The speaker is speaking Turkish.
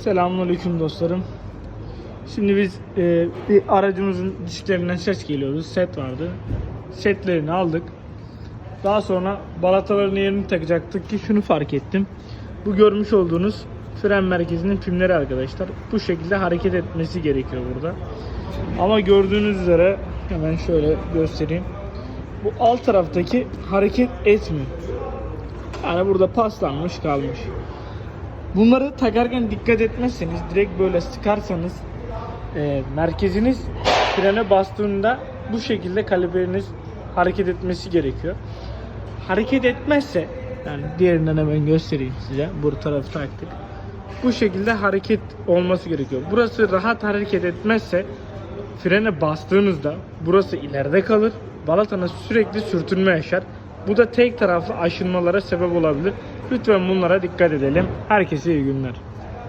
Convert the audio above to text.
Selamünaleyküm dostlarım. Şimdi biz e, bir aracımızın disklerinden ses geliyordu. Set vardı. Setlerini aldık. Daha sonra balataların yerini takacaktık ki şunu fark ettim. Bu görmüş olduğunuz fren merkezinin pimleri arkadaşlar. Bu şekilde hareket etmesi gerekiyor burada. Ama gördüğünüz üzere hemen şöyle göstereyim. Bu alt taraftaki hareket etmiyor. Yani burada paslanmış kalmış. Bunları takarken dikkat etmezseniz direkt böyle sıkarsanız e, merkeziniz frene bastığında bu şekilde kalibreniz hareket etmesi gerekiyor. Hareket etmezse yani diğerinden hemen göstereyim size. Bu tarafı taktık. Bu şekilde hareket olması gerekiyor. Burası rahat hareket etmezse frene bastığınızda burası ileride kalır. Balatana sürekli sürtünme yaşar. Bu da tek taraflı aşınmalara sebep olabilir. Lütfen bunlara dikkat edelim. Herkese iyi günler.